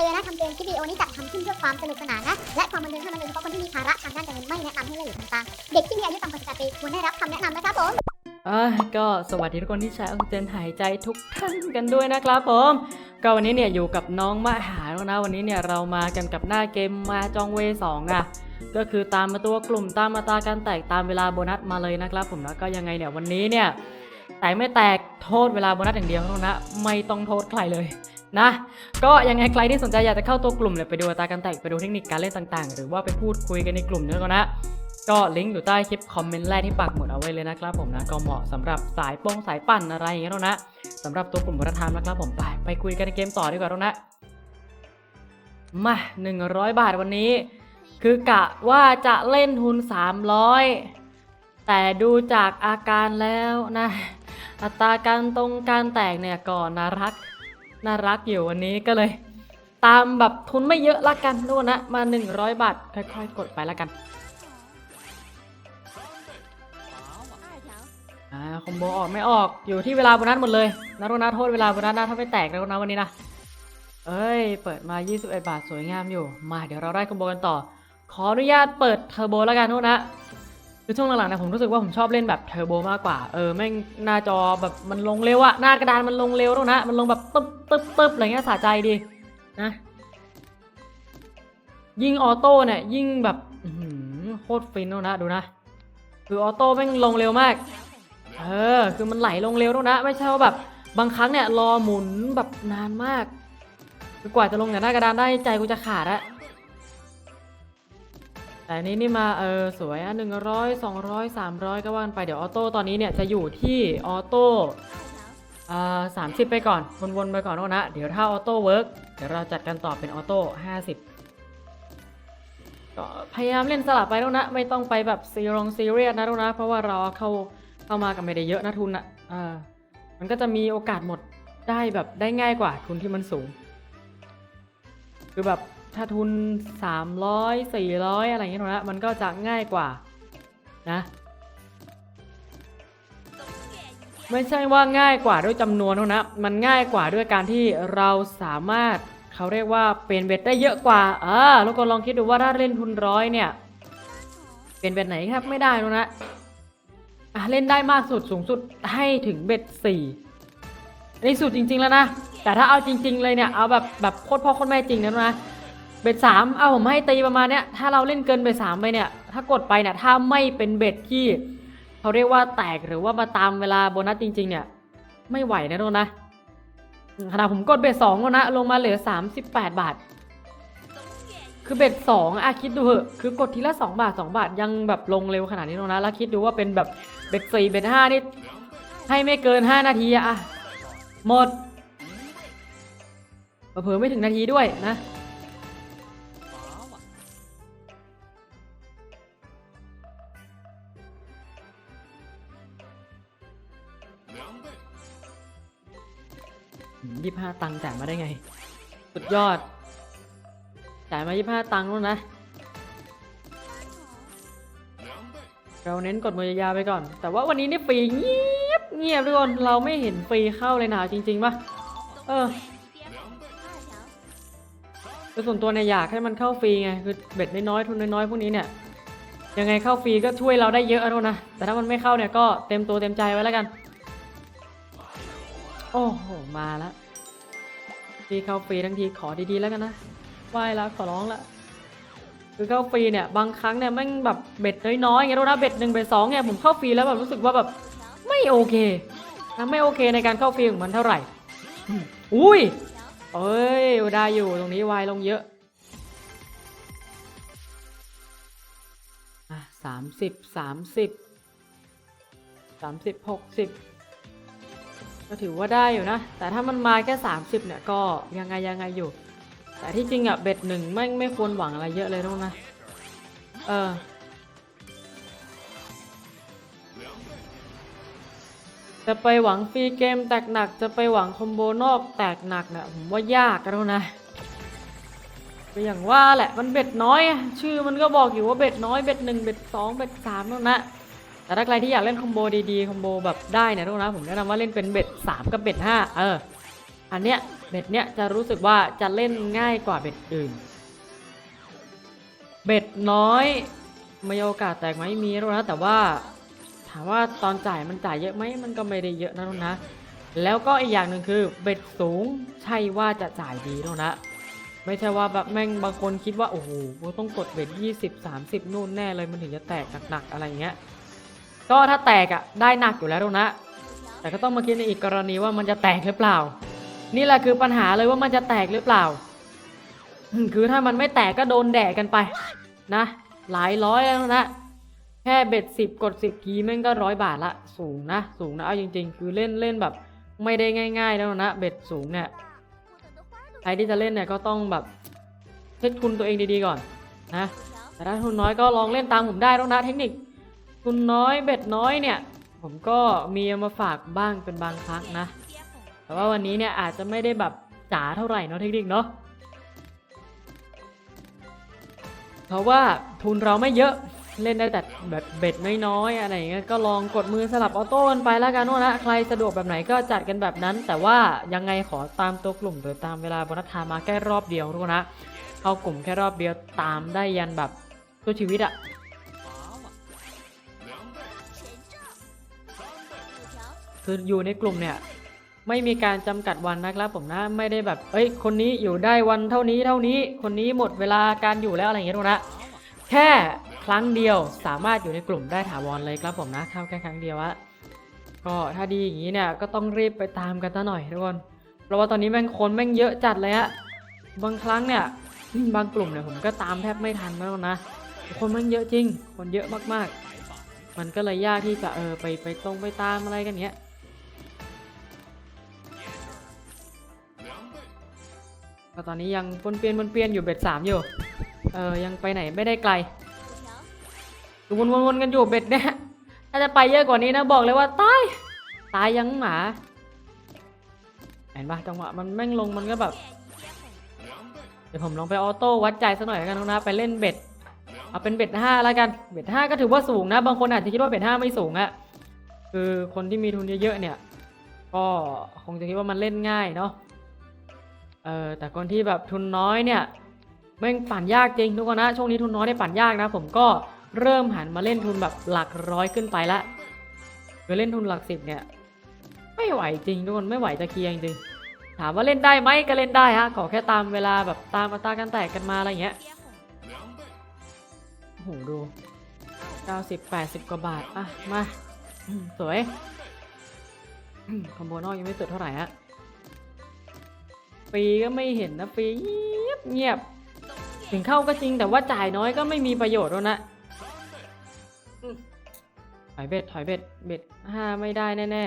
ตือนนะคำเตือนคลิปวิดีโอนี้จัดทำขึ้นเพื่อความสนุกสนานนะ และความบันเทิงเท่านั้นโดยเฉพาะคนที่มีภาระทางด้านการเงินไม่แนะนำให้เล่นหรือทำตาม เด็กที่มีอายุต่ำกว่า18ปีควรได้รับคำแนะนำนะครับผมอะก็สวัสดีทุกคนที่ใช้ออกซิเจนหายใจทุกท่านกันด้วยนะครับผม ก็วันนี้เนี่ยอยู่กับน้องมหาแล้วนะวันนี้เนี่ยเรามากันกับหน้าเกมมาจองเวสองอะก็คือตามมาตัวกลุ่มตามมาตาการแตกตามเวลาโบนัสมาเลยนะครับ ผมแล้วก็ยังไงเนี่ยวันนี้เนี่ยแตกไม่แตกโทษเวลาโบนัสอย่างเดียวเท่านั้นนะไม่ต้องโทษใครเลย นะ ก็ยังไงใครที่สนใจอยากจะเข้าตัวกลุ่มเลยไปดูตาการแตกไปดูเทคนิคการเล่นต่างๆ หรือว่าไปพูดคุยกันในกลุ่มด้กันะ ก็ลิงก์อยู่ใต้คลิปคอมเมนต์แรกที่ปักหมุดเอาไว้เลยนะครับผมนะก็เหมาะสำหรับสายโป้งสายปั่นอะไรอย่างเงี้ยแล้วนะสำหรับตัวกลุ่มวัฒนธรรมนะครับผมไปไปคุยกันในเกมต่อดีกว่าแล้วนะมา100 บาทวันนี้ คือกะว่าจะเล่นทุน 300 แต่ดูจากอาการแล้วนะ อัตราการตรงการแตกเนี่ยก็น่ารัก น่ารักอยู่วันนี้ก็เลย ตามแบบทุนไม่เยอะละกันทุกคนนะมา 100 บาทค่อยๆกดไปละกันอ่าคอมโบออกไม่ออกอยู่ที่เวลาโบนัสหมดเลยนะโรนะโทษเวลาโบนัสนะถ้าไม่แตกนะโรนะวันนี้นะเอ้ย เปิดมา 21 บาทสวยงามอยู่ มาเดี๋ยวเราได้คอมโบกันต่อ ขออนุญาตเปิดเทอร์โบแล้วกันโทษนะ คือช่วงหลังๆนะผมรู้สึกว่าผมชอบเล่นแบบเทอร์โบมากกว่า เออแม่งหน้าจอแบบมันลงเร็วอะหน้ากระดานมันลงเร็วแล้วนะ มันลงแบบตึ๊บตึ๊บตึ๊บอะไรเงี้ยสะใจดีนะ ยิ่งออโต้เนี่ยยิ่งแบบโคตรฟินแล้วนะดูนะ คือออโต้แม่งลงเร็วมาก เออ คือมันไหลลงเร็วด้วยนะ ไม่ใช่ว่าแบบบางครั้งเนี่ยรอหมุนแบบนานมากคือกว่าจะลงจากหน้ากระดานได้ใจกูจะขาดอะ แต่นี้นี่มาเออสวยอะหนึ่งร้อยสองร้อยสามร้อยก็ว่ากันไปเดี๋ยวออโต้ตอนนี้เนี่ยจะอยู่ที่ออโต้อ่าสามสิบไปก่อนวนๆไปก่อนนะ เดี๋ยวถ้าออโต้เวิร์กเดี๋ยวเราจัดกันต่อเป็นออโต้ห้าสิบก็พยายามเล่นสลับไปแล้วนะ ไม่ต้องไปแบบซีรงซีเรียสนะล้วนะ เพราะว่าเราเข้าเข้ามากันไม่ได้เยอะนะทุนอะอ่ามันก็จะมีโอกาสหมดได้แบบได้ง่ายกว่าทุนที่มันสูง คือแบบ ถ้าทุน 300 400 อะไรอย่างเงี้ยนะมันก็จะง่ายกว่านะ ไม่ใช่ว่าง่ายกว่าด้วยจำนวนเท่านะ มันง่ายกว่าด้วยการที่เราสามารถเขาเรียกว่าเป็นเบ็ดได้เยอะกว่าเอ่าแล้วก็ลองคิดดูว่าถ้าเล่นทุนร้อยเนี่ย เป็นเบ็ดไหนครับไม่ได้แล้วนะอะเล่นได้มากสุดสูงสุดให้ถึงเบ็ดสี่ในสุดจริง ๆ แล้วนะ แต่ถ้าเอาจริง ๆ เลยเนี่ย เอาแบบแบบโคตรพ่อโคตรแม่จริงนะนะ เบ็ดสามเอาผมให้ตีประมาณเนี้ยถ้าเราเล่นเกินเบ็ดสามไปเนี่ย ถ้ากดไปเนี่ยถ้าไม่เป็นเบ็ดที่เขาเรียกว่าแตกหรือว่ามาตามเวลาโบนัสจริง ๆ เนี่ย ไม่ไหวนะทุกคนนะขณะผมกดเบ็ดสองแล้วนะลงมาเหลือ38บแปดบาท คือเบ็ดสองอะคิดดูเหอะคือกดทีละสองบาทสองบาทยังแบบลงเร็วขนาดนี้แล้วนะแล้วคิดดูว่าเป็นแบบเบ็ดสี่เบ็ดห้านี่ให้ไม่เกินห้านาทีอะหมดเผลอไม่ถึงนาทีด้วยนะ ยี่ห้าตังค์จ่ายมาได้ไง สุดยอด จ่ายมายี่ห้าตังค์แล้วนะ เราเน้นกดมือยาวไปก่อน แต่ว่าวันนี้นี่ฟรีเงียบเงียบทุกคน เราไม่เห็นฟรีเข้าเลยนะจริงๆปะเออคือส่วนตัวเนี่ยอยากให้มันเข้าฟรีไง คือเบ็ดน้อยๆทุนน้อยๆพวกนี้เนี่ย ยังไงเข้าฟรีก็ช่วยเราได้เยอะอะทุกคนนะ แต่ถ้ามันไม่เข้าเนี่ยก็เต็มตัวเต็มใจไว้แล้วกัน โอ้โห มาแล้วทีเข้าฟรีทั้งทีขอดีๆแล้วกันนะไหว้แล้วขอร้องละคือเข้าฟรีเนี่ยบางครั้งเนี่ยแม่งแบบเบ็ดน้อยๆไงรู้นะเบ็ดหนึ่งเบ็ดสองเนี่ยผมเข้าฟรีแล้วแบบรู้สึกว่าแบบไม่โอเคนะไม่โอเคในการเข้าฟรีของมันเท่าไหร่ อุ้ยเอ้ยได้อยู่ตรงนี้วายลงเยอะอะสามสิบสามสิบสามสิบหกสิบ ก็ถือว่าได้อยู่นะ แต่ถ้ามันมาแค่ 30 เนี่ยก็ยังไงยังไงอยู่ แต่ที่จริงอะเบ็ดหนึ่งไม่ไม่ควรหวังอะไรเยอะเลยน้องนะเออจะไปหวังฟรีเกมแตกหนักจะไปหวังคอมโบนอกแตกหนักเนี่ยผมว่ายากกันแล้วนะก็อย่างว่าแหละมันเบ็ดน้อย ชื่อมันก็บอกอยู่ว่าเบ็ดน้อยเบ็ดหนึ่งเบ็ดสองเบ็ดสามแล้วนะ แต่ถ้าใครที่อยากเล่นคอมโบดีๆคอมโบแบบได้เนี่ยทุกคนนะผมแนะนำว่าเล่นเป็นเบ็ด3กับเบ็ด5เอออันเนี้ยเบ็ดเนี้ยจะรู้สึกว่าจะเล่นง่ายกว่าเบ็ดอื่น เบ็ดน้อยมีโอกาสแตกไหมมีแล้วนะแต่ว่าถามว่าตอนจ่ายมันจ่ายเยอะไหมมันก็ไม่ได้เยอะนะลูกนะแล้วก็อีกอย่างหนึ่งคือเบ็ดสูงใช่ว่าจะจ่ายดีแล้วนะไม่ใช่ว่าแบบแม่งบางคนคิดว่าโอ้โหต้องกดเบ็ด20 30 นู่นแน่เลยมันถึงจะแตกหนักๆอะไรเงี้ย ก็ถ้าแตกอะ่ะได้หนักอยู่แล้วนะ แต่ก็ต้องมาคิดในอีกกรณีว่ามันจะแตกหรือเปล่า นี่แหละคือปัญหาเลยว่ามันจะแตกหรือเปล่า คือถ้ามันไม่แตกก็โดนแดกกันไป นะ หลายร้อยแล้วนะแค่เบ็ดสิบกดสิบกีแม่งก็ร้อยบาทละสูงนะ สูงนะเอาจริง ๆ คือเล่นเล่นแบบ ไม่ได้ง่าย ๆ แล้วนะ เบ็ดสูงเนี่ยใครที่จะเล่นเนี่ยก็ต้องแบบเช็คทุนตัวเองดีๆก่อนนะแต่ถ้าทุนน้อยก็ลองเล่นตามผมได้แล้วนะเทคนิค ทุนน้อยเบ็ดน้อยเนี่ย ผมก็มีมาฝากบ้างเป็นบางครั้งนะ แต่ว่าวันนี้เนี่ยอาจจะไม่ได้แบบจ๋าเท่าไหร่เนาะเทคนิคเนาะเพราะว่าทุนเราไม่เยอะเล่นได้แต่แบบเบ็ดน้อยๆอะไรอย่างเงี้ยก็ลองกดมือสลับออโต้กันไปแล้วกันว่านะใครสะดวกแบบไหนก็จัดกันแบบนั้น แต่ว่ายังไงขอตามตัวกลุ่มหรือตามเวลาบนนัทามาแค่รอบเดียวทุกคนนะเข้ากลุ่มแค่รอบเดียวตามได้ยันแบบตัวชีวิตอะ คืออยู่ในกลุ่มเนี่ยไม่มีการจำกัดวันนะครับผมนะไม่ได้แบบ เอ้ย คนนี้อยู่ได้วันเท่านี้เท่านี้ คนนี้หมดเวลาการอยู่แล้วอะไรอย่างเงี้ยทุกคนนะแค่ครั้งเดียวสามารถอยู่ในกลุ่มได้ถาวรเลยครับผมนะเข้าแค่ครั้งเดียวอะก็ถ้าดีอย่างนี้เนี่ยก็ต้องรีบไปตามกันซะหน่อยทุกคนเพราะว่าตอนนี้แม่งคนแม่งเยอะจัดเลยอะบางครั้งเนี่ยบางกลุ่มเนี่ยผมก็ตามแทบไม่ทันแล้วนะคนแม่งเยอะจริง คนเยอะมากๆ มันก็เลยยากที่จะเออไปไปตรงไปตามอะไรกันเงี้ย ก็ตอนนี้ยังปนเปียนปนเปียนอยู่เบ็ดสามอยู่ เออยังไปไหนไม่ได้ไกลอยู่วนวนวนกันอยู่เบ็ดเนี่ยถ้าจะไปเยอะกว่านี้นะบอกเลยว่าตายตายยังหมาเห็นปะจังหวะมันแม่งลงมันก็แบบ เดี๋ยวผมลองไปออโต้วัดใจสักหน่อยกันนะไปเล่นเบ็ดเอาเป็นเบ็ดห้าแล้วกันเบ็ดห้าก็ถือว่าสูงนะ บางคนอาจจะคิดว่าเบ็ดห้าไม่สูงอะคือคนที่มีทุนเยอะๆเนี่ย ก็คงจะคิดว่ามันเล่นง่ายเนาะ เออแต่คนที่แบบทุนน้อยเนี่ยแม่งปั่นยากจริงทุกคนนะช่วงนี้ทุนน้อยได้ปั่นยากนะ ผมก็เริ่มหันมาเล่นทุนแบบหลักร้อยขึ้นไปละคือเล่นทุนหลักสิบเนี่ย ไม่ไหวจริงทุกคนไม่ไหวจะเคลียร์จริงถามว่าเล่นได้ไหมก็เล่นได้ฮะขอแค่ตามเวลาแบบตามอัตาการแตกกันมาอะไรเงี้ยโอ้โหดู90 80 กว่าบาท อะ มา สวยคอมโบนอกยังไม่สุดเท่าไหร่ฮะ ฟรีก็ไม่เห็นนะฟรีเงียบเงียบ ถึงเข้าก็จริงแต่ว่าจ่ายน้อยก็ไม่มีประโยชน์แล้วนะถอยเบ็ดถอยเบ็ดเบ็ดห้าไม่ได้แน่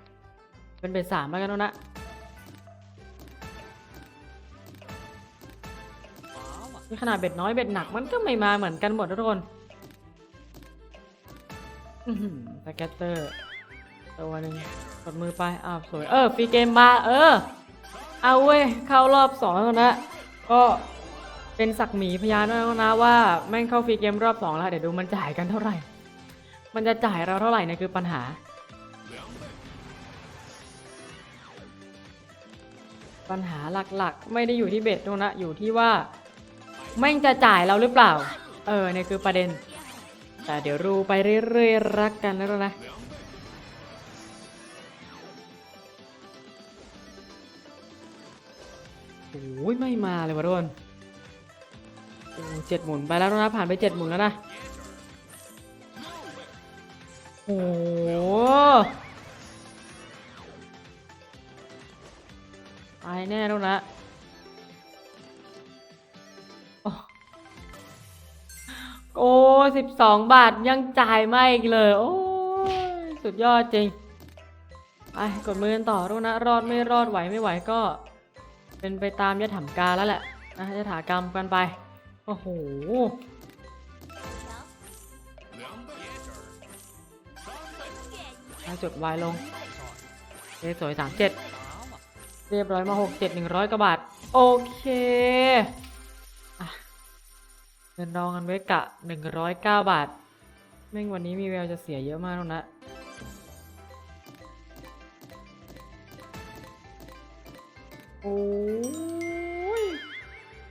ๆเป็นเบ็ดสามแล้วกันแล้วนะนี่ขนาดเบ็ดน้อยเบ็ดหนักมันก็ไม่มาเหมือนกันหมดทุกคนสแกตเตอร์ตัวหนึ่งกดมือไปอ้าวสวย เออฟรีเกมมา เออ เอาเว้ยเข้ารอบสองแล้วนะ ก็เป็นสักหมีพยานแล้วนะว่าแม่งเข้าฟรีเกมรอบสองแล้วเดี๋ยวดูมันจ่ายกันเท่าไหร่ มันจะจ่ายเราเท่าไหร่เนะคือปัญหา ปัญหาหลักๆ ไม่ได้อยู่ที่เบ็ดตรงนะอยู่ที่ว่าแม่งจะจ่ายเราหรือเปล่า เออเนี่ยคือประเด็น แต่เดี๋ยวรูไปเรื่อยๆรักกันแล้วนะ โอ้ยไม่มาเลยวะทุกคนโอ้เจ็ดหมุนไปแล้วนะผ่านไปเจ็ดหมุนแล้วนะโอ้ตายแน่แล้วนะโอ้สิบสองบาทยังจ่ายไม่อีกเลย โอ้ยสุดยอดจริง ไปกดมือกันต่อทุกนะ รอดไม่รอดไหวไม่ไหวก็ เป็นไปตามยถามการแล้วแหละนะยถากรรมกันไป โอ้โหถ้าจดวายลงเลขสวยสามเจ็ดเรียบร้อยมาหกเจ็ดหนึ่งร้อยกว่าบาท โอเคอเงินดองกันไว้กะหนึ่งร้อยเก้าบาทแม่งวันนี้มีแววจะเสียเยอะมากแล้วนะ โอ้ย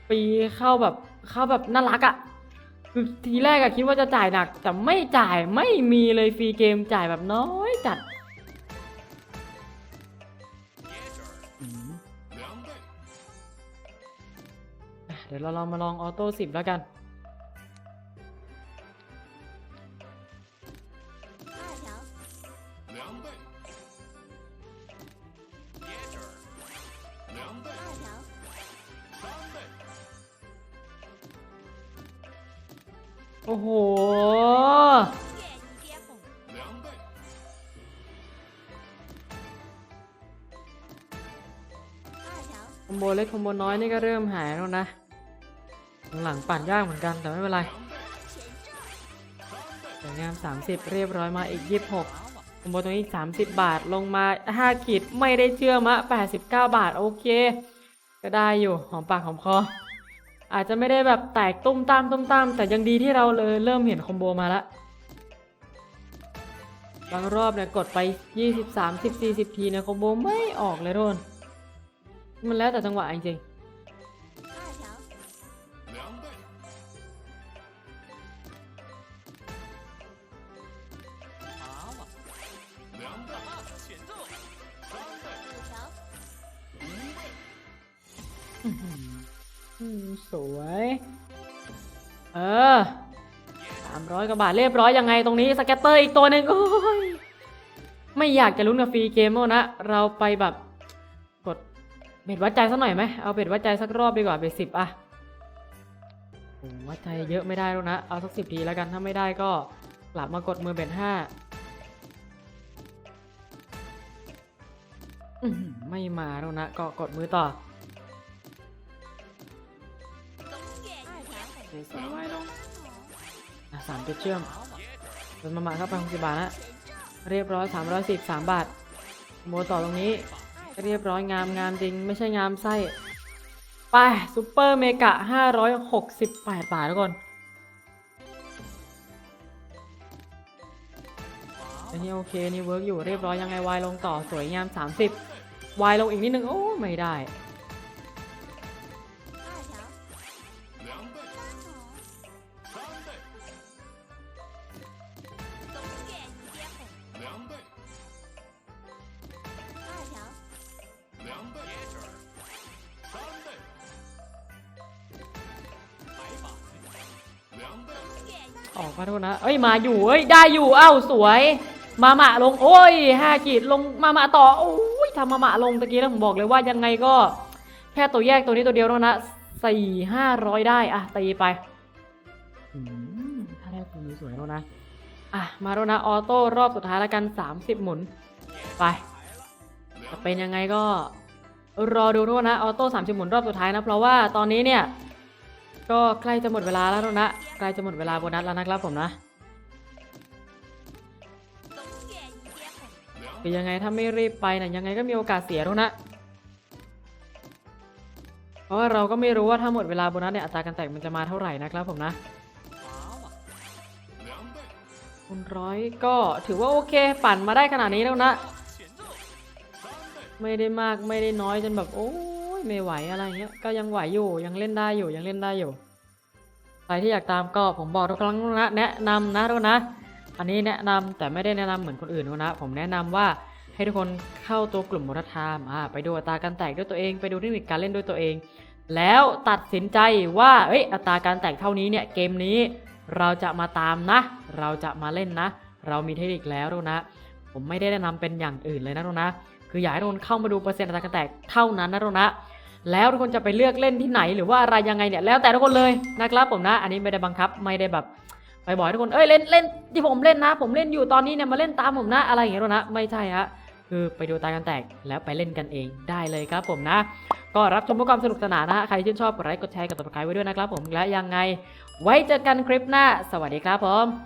ปีเข้าแบบเข้าแบบน่ารักอะ่ะคือทีแรกอะคิดว่าจะจ่ายหนัก แต่ไม่จ่ายไม่มีเลยฟรีเกมจ่ายแบบน้อยจัดอืมอะเดี๋ยวเราลองมาลองออโต้สิบแล้วกัน โอ้โห คอมโบเล็กคอมโบน้อยนี่ก็เริ่มหายแล้วนะ หลังปั่นยากเหมือนกันแต่ไม่เป็นไรสวยงาม 30 เรียบร้อยมาอีก 26คอมโบตรงนี้ 30 บาทลงมา 5 ขีดไม่ได้เชื่อมะ 89 บาท โอเค ก็ได้อยู่ หอมปากหอมคอ อาจจะไม่ได้แบบแตกตุ้มตามตุ้มตามแต่ยังดีที่เราเลยเริ่มเห็นคอมโบมาละบางรอบเนี่ยกดไป 20 30 40 ทีเนี่ยคอมโบไม่ออกเลยทุกคนมันแล้วแต่จังหวะจริงๆ二 อืมสวย เออสามร้อยกว่าบาทเรียบร้อยยังไงตรงนี้สแกตเตอร์อีกตัวหนึ่งโอ้ยไม่อยากจะลุ้นกับฟรีเกมแล้วนะ เราไปแบบกดเบ็ดวัดใจสักหน่อยไหมเอาเบ็ดวัดใจสักรอบดีกว่าเบ็ดสิบอะวัดใจเยอะไม่ได้แล้วนะ เอาสักสิบทีแล้วกันถ้าไม่ได้ก็กลับมากดมือเบ็ดห้าไม่มาแล้วนะก็กดมือต่อ 二条，สวยลงอะสามจุดเชื่อมเดินมามาเข้าไปหกสิบบาทแล้วเรียบร้อยสามร้อยสิบสามบาทโมต่อตรงนี้ เรียบร้อยงามงามจริง ไม่ใช่งามไส้ไปซูเปอร์เมกะห้าร้อยหกสิบแปดบาททุกคนอันนี้โอเคนี่เวิร์กอยู่เรียบร้อยยังไงวายลงต่อสวยงาม30วายลงอีกนิดนึงโอ้ไม่ได้ ออกมาโทษนะ เอ้ยมาอยู่เอ้ยได้อยู่เอ้าสวย มาหมะลงโอ้ยห้าขีดลงมาหมะต่อโอ้ยทำมาหมะลงตะกี้แล้วผมบอกเลยว่ายังไงก็แค่ตัวแยกตัวนี้ตัวเดียวเท่านั้นนะสี่ห้าร้อยได้อะตีไปถ้าได้ตัวนี้สวยแล้วนะอะมาแล้วนะออโต้รอบสุดท้ายแล้วกัน30หมุนไปจะเป็นยังไงก็รอดูด้วยนะออโต้30หมุนรอบสุดท้ายนะเพราะว่าตอนนี้เนี่ย ก็ใกล้จะหมดเวลาแล้วนะใกล้จะหมดเวลาโบนัสแล้วนะครับผมนะคือยังไงถ้าไม่รีบไปนะยยังไงก็มีโอกาสเสียแล้วนะเพราะเราก็ไม่รู้ว่าถ้าหมดเวลาโบนัสเนี่ยอัตราการแตกมันจะมาเท่าไหร่นะครับผมนะคุณร้อยก็ถือว่าโอเคปั่นมาได้ขนาดนี้แล้วนะ ไม่ได้มากไม่ได้น้อยจนแบบโอ้ ไม่ไหวอะไรเงี้ย ก็ยังไหวอยู่ยังเล่นได้อยู่ยังเล่นได้อยู่ ใครที่อยากตามก็ผมบอกทุกครั้งนะแนะนำนะทุกนะ อันนี้แนะนำแต่ไม่ได้แนะนำเหมือนคนอื่นนะ ผมแนะนำว่าให้ทุกคนเข้าตัวกลุ่มมรธรรมอ่าไปดูอัตราการแตกด้วยตัวเอง ไปดูเทคนิคการเล่นด้วยตัวเอง แล้วตัดสินใจว่าเอ้ยอัตราการแตกเท่านี้เนี่ยเกมนี้เราจะมาตามนะ เราจะมาเล่นนะ เรามีเทคนิคแล้วทุกนะ ผมไม่ได้แนะนำเป็นอย่างอื่นเลยนะทุกนะ คืออยากให้ทุกคนเข้ามาดูเปอร์เซ็นต์อัตราการแตกเท่านั้นนะทุกนะ แล้วทุกคนจะไปเลือกเล่นที่ไหนหรือว่าอะไรยังไงเนี่ยแล้วแต่ทุกคนเลยนะครับผมนะ อันนี้ไม่ได้บังคับไม่ได้แบบไปบอกทุกคนเอ้ยเล่นเล่นที่ผมเล่นนะ ผมเล่นอยู่ตอนนี้เนี่ยมาเล่นตามผมนะอะไรอย่างเงี้ยนะไม่ใช่ฮะคือไปดูตากันแตกแล้วไปเล่นกันเองได้เลยครับผมนะ ก็รับชมเพื่อความสนุกสนานนะฮะใครชื่นชอบกดไลค์กดแชร์กดติดตามไว้ด้วยนะครับผมและยังไง ไว้เจอกันคลิปหน้า สวัสดีครับผม